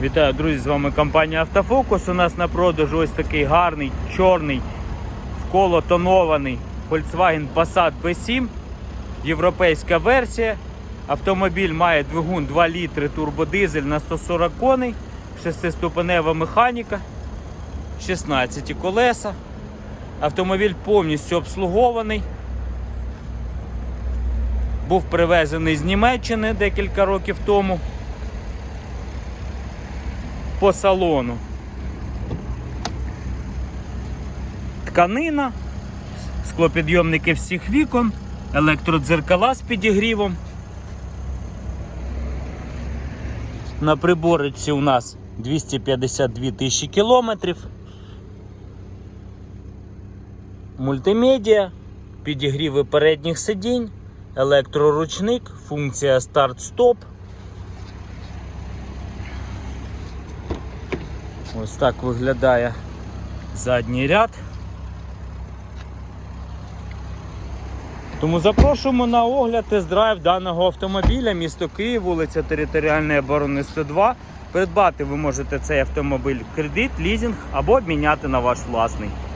Вітаю, друзі! З вами компанія Автофокус. У нас на продажу ось такий гарний, чорний, вколо тонований Volkswagen Passat B7. Європейська версія. Автомобіль має двигун 2 літри турбодизель на 140 коней, 6-ступенева механіка, 16 колеса. Автомобіль повністю обслугований. Був привезений з Німеччини декілька років тому по салону. Тканина, склопідйомники всіх вікон, електродзеркала з підігрівом. На приборці у нас 252 тисячі кілометрів. Мультимедіа, підігріви передніх сидінь, електроручник, функція старт-стоп. Ось так виглядає задній ряд. Тому запрошуємо на огляд тест-драйв даного автомобіля, місто Київ, вулиця Територіальної оборони 102. Придбати ви можете цей автомобіль в кредит, лізинг або обміняти на ваш власний.